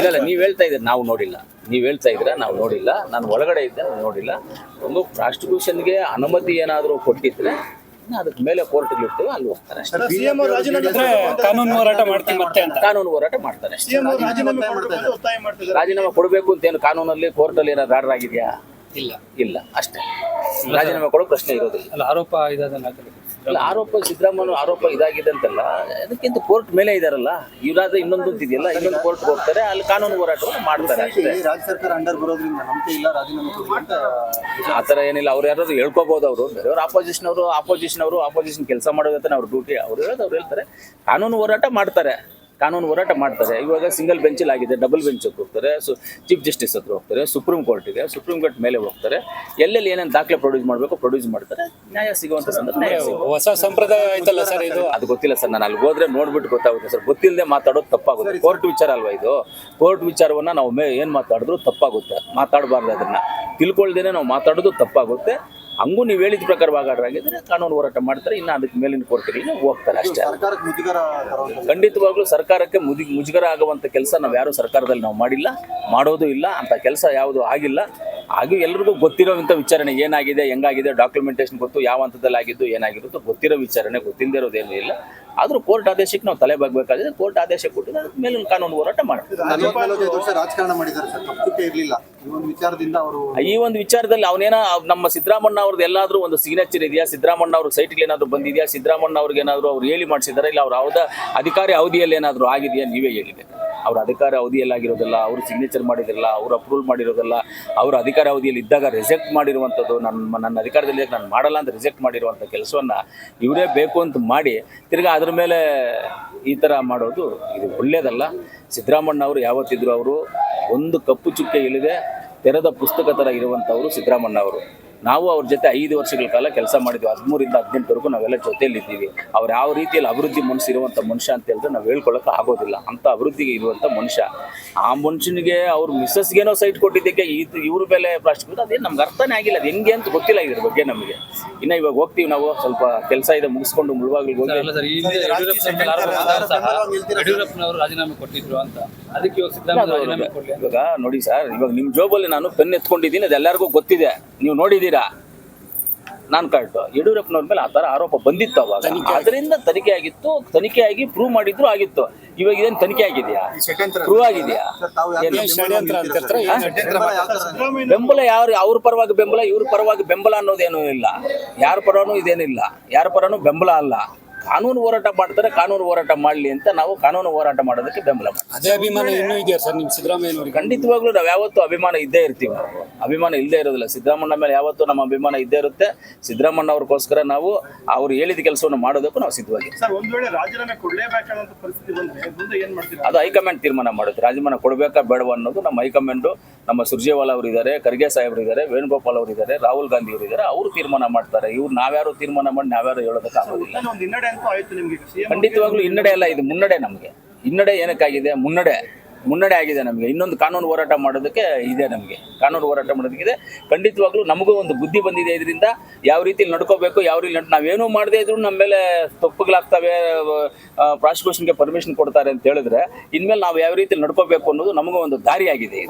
ಇಲ್ಲ ನೀವು ಹೇಳ್ತಾ ಇದ್ದೀರಿ ನಾವು ನೋಡಿಲ್ಲ. ನೀವು ಹೇಳ್ತಾ ಇದ್ದೀರಾ ನಾವು ನೋಡಿಲ್ಲ. ನಾನು ಒಳಗಡೆ ಇದ್ದೆ ನಾನು ನೋಡಿಲ್ಲ. ಒಂದು ಪ್ರಾಸ್ಟಿಟ್ಯೂಷನ್ಗೆ ಅನುಮತಿ ಏನಾದರೂ ಕೊಟ್ಟಿದ್ರೆ ಅದಕ್ಕೆ ಮೇಲೆ ಕೋರ್ಟ್ಗೆ ಇರ್ತೇವೆ ಅಲ್ಲಿ ಹೋಗ್ತಾರೆ ಕಾನೂನು ಹೋರಾಟ ಮಾಡ್ತೀವಿ ಮತ್ತೆ ಅಂತ. ಕಾನೂನು ಹೋರಾಟ ಮಾಡ್ತಾರೆ ರಾಜೀನಾಮೆ ಕೊಡಬೇಕು ಅಂತ ರಾಜೀನಾಮೆ ಕೊಡಬೇಕು ಅಂತ ಏನು ಕಾನೂನಲ್ಲಿ ಕೋರ್ಟಲ್ಲಿ ಏನಾದ್ರು ಆರ್ಡರ್ ಆಗಿದೆಯಾ? ಇಲ್ಲ. ಇಲ್ಲ ಅಷ್ಟೇ. ರಾಜೀನಾಮೆ ಕೊಡೋ ಪ್ರಶ್ನೆ ಇರೋದಿಲ್ಲ. ಅಲ್ಲ ಆರೋಪ ಅಲ್ಲ ಆರೋಪ ಸಿದ್ದರಾಮಯ್ಯ ಆರೋಪ ಇದಾಗಿದೆ ಅಂತಲ್ಲ ಅದಕ್ಕಿಂತ ಕೋರ್ಟ್ ಮೇಲೆ ಇದಾರಲ್ಲ ಇವರಾದ್ರೆ ಇನ್ನೊಂದು ಇದೆಯಲ್ಲ ಇನ್ನೊಂದು ಕೋರ್ಟ್ ಹೋಗ್ತಾರೆ ಅಲ್ಲಿ ಕಾನೂನು ಹೋರಾಟವನ್ನು ಮಾಡ್ತಾರೆ ರಾಜ್ಯ ಸರ್ಕಾರ ಅಂಡರ್ ಬರೋದ್ರಿಂದ ನಂಬಿಕೆ ಇಲ್ಲ ರಾಜೀನಾಮೆ ಆ ಥರ ಏನಿಲ್ಲ ಅವ್ರು ಯಾರಾದ್ರು ಹೇಳ್ಕೋಬಹುದು ಅವರು. ಬೇರೆಯವ್ರು ಆಪೋಸಿಷನ್ ಅವರು ಆಪೋಸಿಷನ್ ಅವರು ಆಪೋಸಿಷನ್ ಕೆಲಸ ಮಾಡೋದಂತ ಅವ್ರ ಡ್ಯೂಟಿ ಅವ್ರು ಹೇಳೋದು ಅವ್ರು ಹೇಳ್ತಾರೆ. ಕಾನೂನು ಹೋರಾಟ ಮಾಡ್ತಾರೆ. ಕಾನೂನು ಹೋರಾಟ ಮಾಡ್ತಾರೆ. ಇವಾಗ ಸಿಂಗಲ್ ಬೆಂಚಲ್ಲಿ ಆಗಿದೆ ಡಬಲ್ ಬೆಂಚ್ ಹೋಗ್ತಾರೆ. ಸೊ ಚೀಫ್ ಜಸ್ಟಿಸ್ ಹತ್ರ ಹೋಗ್ತಾರೆ ಸುಪ್ರೀಂ ಕೋರ್ಟಿಗೆ ಸುಪ್ರೀಂ ಕೋರ್ಟ್ ಮೇಲೆ ಹೋಗ್ತಾರೆ. ಎಲ್ಲೆಲ್ಲಿ ಏನೇನು ದಾಖಲೆ ಪ್ರೊಡ್ಯೂಸ್ ಮಾಡಬೇಕು ಪ್ರೊಡ್ಯೂಸ್ ಮಾಡ್ತಾರೆ. ನ್ಯಾಯ ಸಿಗುವಂಥ ಸಂದರ್ಭ ಹೊಸ ಸಂಪ್ರದಾಯ ಆಯ್ತಲ್ಲ ಸರ್ ಇದು? ಅದು ಗೊತ್ತಿಲ್ಲ ಸರ್ ನಾನು ಅಲ್ಲಿ ಹೋದ್ರೆ ನೋಡ್ಬಿಟ್ಟು ಗೊತ್ತಾಗುತ್ತೆ ಸರ್. ಗೊತ್ತಿಲ್ಲದೆ ಮಾತಾಡೋದು ತಪ್ಪಾಗುತ್ತೆ. ಕೋರ್ಟ್ ವಿಚಾರ ಅಲ್ವಾ ಇದು? ಕೋರ್ಟ್ ವಿಚಾರವನ್ನ ನಾವು ಮೇ ಏನು ಮಾತಾಡಿದ್ರು ತಪ್ಪಾಗುತ್ತೆ. ಮಾತಾಡಬಾರ್ದು ಅದನ್ನ. ತಿಳ್ಕೊಳ್ದೇನೆ ನಾವು ಮಾತಾಡೋದು ತಪ್ಪಾಗುತ್ತೆ. ಹಂಗೂ ನೀವು ಹೇಳಿದ ಪ್ರಕಾರವಾಗಿ ಆರ್ಡರ್ ಆಗಿದ್ರೆ ಕಾನೂನು ಹೋರಾಟ ಮಾಡ್ತಾರೆ ಇನ್ನು ಅದಕ್ಕೆ ಮೇಲಿನ ಕೋರ್ಟ್ಗಳಿಗೆ ಹೋಗ್ತಾರೆ ಅಷ್ಟೇ ಖಂಡಿತವಾಗ್ಲೂ ಸರ್ಕಾರಕ್ಕೆ ಮುದಿ ಮುಜುಗರ ಆಗುವಂಥ ಕೆಲಸ ನಾವು ಯಾರು ಸರ್ಕಾರದಲ್ಲಿ ನಾವು ಮಾಡಿಲ್ಲ ಮಾಡೋದು ಇಲ್ಲ ಅಂತ ಕೆಲಸ ಯಾವುದು ಆಗಿಲ್ಲ. ಹಾಗೂ ಎಲ್ರಿಗೂ ಗೊತ್ತಿರೋವಂಥ ವಿಚಾರಣೆ ಏನಾಗಿದೆ ಹೆಂಗಾಗಿದೆ ಡಾಕ್ಯುಮೆಂಟೇಶನ್ ಗೊತ್ತು ಯಾವ ಹಂತದಲ್ಲಿ ಆಗಿದ್ದು ಏನಾಗಿರುತ್ತೋ ಗೊತ್ತಿರೋ ವಿಚಾರಣೆ ಗೊತ್ತಿಲ್ಲದೆ ಇರೋದೇನೂ ಇಲ್ಲ. ಆದರೂ ಕೋರ್ಟ್ ಆದೇಶಕ್ಕೆ ನಾವು ತಲೆ ಬಾಗಬೇಕಾಗಿದೆ. ಕೋರ್ಟ್ ಆದೇಶ ಕೊಟ್ಟಿದೆ ಅದಕ್ಕೆ ಮೇಲಿನ ಕಾನೂನು ಹೋರಾಟ ಮಾಡ್ತೀವಿ ನಲವತ್ತೈದು ವರ್ಷ ರಾಜಕಾರಣ ಮಾಡಿದ್ದಾರೆ ಸರ್. ತಪ್ಪುತ್ತೆ ಇರ್ಲಿಲ್ಲ. ಈ ಒಂದು ವಿಚಾರದಿಂದ ಅವರು ಈ ಒಂದು ವಿಚಾರದಲ್ಲಿ ಅವನೇನ ನಮ್ಮ ಸಿದ್ದರಾಮಣ್ಣ ಅವ್ರದ್ದು ಎಲ್ಲಾದ್ರೂ ಒಂದು ಸಿಗ್ನೇಚರ್ ಇದೆಯಾ? ಸಿದ್ದರಾಮಣ್ಣ ಅವ್ರ ಸೈಟ್ಗೆ ಏನಾದ್ರು ಬಂದಿದೆಯಾ? ಸಿದ್ದರಾಮಣ್ಣ ಅವ್ರಿಗೆ ಏನಾದರೂ ಅವ್ರು ಹೇಳಿ ಮಾಡಿಸಿದಾರೆ? ಇಲ್ಲ ಅವ್ರ ಅವಧ ಅಧಿಕಾರಿ ಅವಧಿಯಲ್ಲಿ ಏನಾದರೂ ಆಗಿದೆಯಾ? ನೀವೇ ಹೇಳಿದೆ. ಅವ್ರ ಅಧಿಕಾರ ಅವಧಿಯಲ್ಲಿ ಆಗಿರೋದಲ್ಲ, ಅವರು ಸಿಗ್ನೇಚರ್ ಮಾಡಿದಿರಲ್ಲ, ಅವರು ಅಪ್ರೂವಲ್ ಮಾಡಿರೋದಿಲ್ಲ, ಅವರ ಅಧಿಕಾರ ಅವಧಿಯಲ್ಲಿ ಇದ್ದಾಗ ರಿಜೆಕ್ಟ್ ಮಾಡಿರುವಂಥದ್ದು ನನ್ನ ನನ್ನ ಅಧಿಕಾರದಲ್ಲಿ ನಾನು ಮಾಡಲ್ಲ ಅಂತ ರಿಜೆಕ್ಟ್ ಮಾಡಿರುವಂಥ ಕೆಲಸವನ್ನು ಇವರೇ ಬೇಕು ಅಂತ ಮಾಡಿ ತಿರ್ಗಾ ಅದ್ರ ಮೇಲೆ ಈ ಥರ ಮಾಡೋದು ಇದು ಒಳ್ಳೆಯದಲ್ಲ ಸಿದ್ದರಾಮಣ್ಣ ಅವರು ಯಾವತ್ತಿದ್ರು ಅವರು ಒಂದು ಕಪ್ಪು ಚುಕ್ಕೆ ಇಲ್ಲದೆ ತೆರೆದ ಪುಸ್ತಕ ಥರ ಇರುವಂಥವರು ಸಿದ್ದರಾಮಣ್ಣ ಅವರು ನಾವು ಅವ್ರ ಜೊತೆ ಐದು ವರ್ಷಗಳ ಕಾಲ ಕೆಲಸ ಮಾಡಿದ್ವಿ. ಹದಿಮೂರಿಂದ ಹದಿನೆಂಟವರೆಗೂ ನಾವೆಲ್ಲ ಜೊತೆಯಲ್ಲಿದ್ದೀವಿ. ಅವ್ರು ಯಾವ ರೀತಿಯಲ್ಲಿ ಅಭಿವೃದ್ಧಿ ಮನಸ್ಸು ಇರುವಂಥ ಮನುಷ್ಯ ಅಂತ ಹೇಳಿದ್ರೆ ನಾವು ಹೇಳ್ಕೊಳ್ಳೋಕೆ ಆಗೋದಿಲ್ಲ. ಅಂಥ ಅಭಿವೃದ್ಧಿಗೆ ಇರುವಂಥ ಮನುಷ್ಯ. ಆ ಮನುಷ್ಯನಿಗೆ ಅವ್ರ ಮಿಸ್ಸಸ್ಗೇನೋ ಸೈಟ್ ಕೊಟ್ಟಿದ್ದಕ್ಕೆ ಇದು ಇವ್ರ ಮೇಲೆ ಪ್ಲಾಸ್ಟಿಕ್ ಅದೇನು ನಮ್ಗೆ ಅರ್ಥನೇ ಆಗಿಲ್ಲ. ಅದು ಹೆಂಗೆ ಅಂತ ಗೊತ್ತಿಲ್ಲ ಇದ್ರ ಬಗ್ಗೆ ನಮಗೆ. ಇನ್ನು ಇವಾಗ ಹೋಗ್ತೀವಿ ನಾವು ಸ್ವಲ್ಪ ಕೆಲಸ ಇದೆ ಮುಗಿಸ್ಕೊಂಡು ಮುಳುವಾಗ್ಲಿಗೆ ಹೋಗಿ. ಯಡಿಯೂರಪ್ಪನವರು ರಾಜೀನಾಮೆ ಕೊಟ್ಟಿದ್ರು ಅಂತ. ಅದಕ್ಕೆ ಇವಾಗ ನೋಡಿ ಸರ್ ಇವಾಗ ನಿಮ್ಮ ಜೋಬಲ್ಲಿ ನಾನು ಪೆನ್ ಎತ್ಕೊಂಡಿದ್ದೀನಿ ಅದೆಲ್ಲರಿಗೂ ಗೊತ್ತಿದೆ. ನೀವು ನೋಡಿದ್ದೀರಾ? ನಾನು ಕರೆಕ್ಟ್ ಯಡಿಯೂರಪ್ಪನವ್ರ ಮೇಲೆ ಆ ಥರ ಆರೋಪ ಬಂದಿತ್ತು ಅವಾಗ. ಅದರಿಂದ ತನಿಖೆ ಆಗಿತ್ತು. ತನಿಖೆ ಆಗಿ ಪ್ರೂವ್ ಮಾಡಿದ್ರು ಆಗಿತ್ತು. ಇವಾಗ ಇದೇನು ತನಿಖೆ ಆಗಿದೆಯಾ? ಪ್ರೂವ್ ಆಗಿದೆಯಾ? ಸರ್ ತಾವು ಯಾಕೆ ಷಡ್ಯಂತ್ರ ಅಂತಿರ್ತಾರೆ, ಏನು ಬೆಂಬಲ ಯಾರು ಅವ್ರ ಪರವಾಗಿ ಬೆಂಬಲ ಇವ್ರ ಪರವಾಗಿ ಬೆಂಬಲ ಅನ್ನೋದೇನೂ ಇಲ್ಲ. ಯಾರ ಪರನೂ ಇದೇನಿಲ್ಲ. ಯಾರ ಪರನೂ ಬೆಂಬಲ ಅಲ್ಲ. ಕಾನೂನು ಹೋರಾಟ ಮಾಡ್ತಾರೆ ಕಾನೂನು ಹೋರಾಟ ಮಾಡಲಿ ಅಂತ ನಾವು ಕಾನೂನು ಹೋರಾಟ ಮಾಡೋದಕ್ಕೆ ಬೆಂಬಲ ಮಾಡ್ತೀವಿ. ಅದೇ ಅಭಿಮಾನ ಇನ್ನೂ ಇದೆಯಾ ಸರ್ ನಿಮ್ ಸಿದ್ದರಾಮಯ್ಯನವರಿಗೆ. ಖಂಡಿತವಾಗ್ಲೂ ನಾವು ಯಾವತ್ತೂ ಅಭಿಮಾನ ಇದ್ದೇ ಇರ್ತೀವಿ. ಅಭಿಮಾನ ಇಲ್ಲದೆ ಇರೋದಿಲ್ಲ. ಸಿದ್ದರಾಮಣ್ಣ ಮೇಲೆ ಯಾವತ್ತೂ ನಮ್ಮ ಅಭಿಮಾನ ಇದ್ದೇ ಇರುತ್ತೆ. ಸಿದ್ದರಾಮಣ್ಣ ಅವ್ರಿಗೋಸ್ಕರ ನಾವು ಅವ್ರು ಹೇಳಿದ ಕೆಲಸವನ್ನು ಮಾಡೋದಕ್ಕೂ ನಾವು ಸಿದ್ಧವಾಗಿರ್ತೀವಿ ಸರ್ ಒಂದ್ ವೇಳೆ ರಾಜೀನಾಮೆ ಕೊಡ್ಲೇಬೇಕಾದಂತ ಪರಿಸ್ಥಿತಿ ಬಂದ್ರೆ ಮುಂದೆ ಏನ್ ಮಾಡ್ತೀರಾ? ಅದು ಹೈಕಮಾಂಡ್ ತೀರ್ಮಾನ ಮಾಡುತ್ತೆ. ರಾಜೀನಾಮೆ ಕೊಡಬೇಕಾ ಬೇಡವಾ ಅನ್ನೋದು ನಮ್ಮ ಹೈಕಮಾಂಡು ನಮ್ಮ ಸುರ್ಜೇವಾಲ ಅವರು ಇದ್ದಾರೆ ಖರ್ಗೆ ಸಾಹೇಬರು ಇದ್ದಾರೆ ವೇಣುಗೋಪಾಲ್ ಅವರು ಇದ್ದಾರೆ ರಾಹುಲ್ ಗಾಂಧಿ ಅವರು ಇದ್ದಾರೆ ಅವರು ತೀರ್ಮಾನ ಮಾಡ್ತಾರೆ. ಇವ್ರು ನಾವ್ಯಾರು ತೀರ್ಮಾನ ಮಾಡಿ ನಾವ್ಯಾರು ಹೇಳೋದಕ್ಕೆ ಆಗೋದಿಲ್ಲ. ನಾನು ಹಿನ್ನಡೆ ಅಂತೂ ಆಯ್ತು ನಿಮ್ಗೆ. ಸಿಎಂ ಖಂಡಿತವಾಗ್ಲೂ ಹಿನ್ನಡೆ ಅಲ್ಲ ಇದು ಮುನ್ನಡೆ ನಮಗೆ. ಹಿನ್ನಡೆ ಏನಕ್ಕಾಗಿದೆ? ಮುನ್ನಡೆ. ಮುನ್ನಡೆ ಆಗಿದೆ ನಮಗೆ. ಇನ್ನೊಂದು ಕಾನೂನು ಹೋರಾಟ ಮಾಡೋದಕ್ಕೆ ಇದೆ ನಮಗೆ. ಕಾನೂನು ಹೋರಾಟ ಮಾಡೋದಕ್ಕಿದೆ ಖಂಡಿತವಾಗ್ಲೂ ನಮಗೂ ಒಂದು ಬುದ್ಧಿ ಬಂದಿದೆ ಇದರಿಂದ. ಯಾವ ರೀತಿ ನಡ್ಕೋಬೇಕು, ಯಾವ ರೀತಿ ನಡ್ ನಾವೇನು ಮಾಡದೇ ಇದ್ರು ನಮ್ಮ ಮೇಲೆ ತಪ್ಪುಗಳಾಗ್ತವೆ ಪ್ರಾಸಿಕ್ಯೂಷನ್ಗೆ ಪರ್ಮಿಷನ್ ಕೊಡ್ತಾರೆ ಅಂತ ಹೇಳಿದ್ರೆ, ಇನ್ಮೇಲೆ ನಾವು ಯಾವ ರೀತಿ ನಡ್ಕೋಬೇಕು ಅನ್ನೋದು ನಮಗೂ ಒಂದು ದಾರಿ ಆಗಿದೆ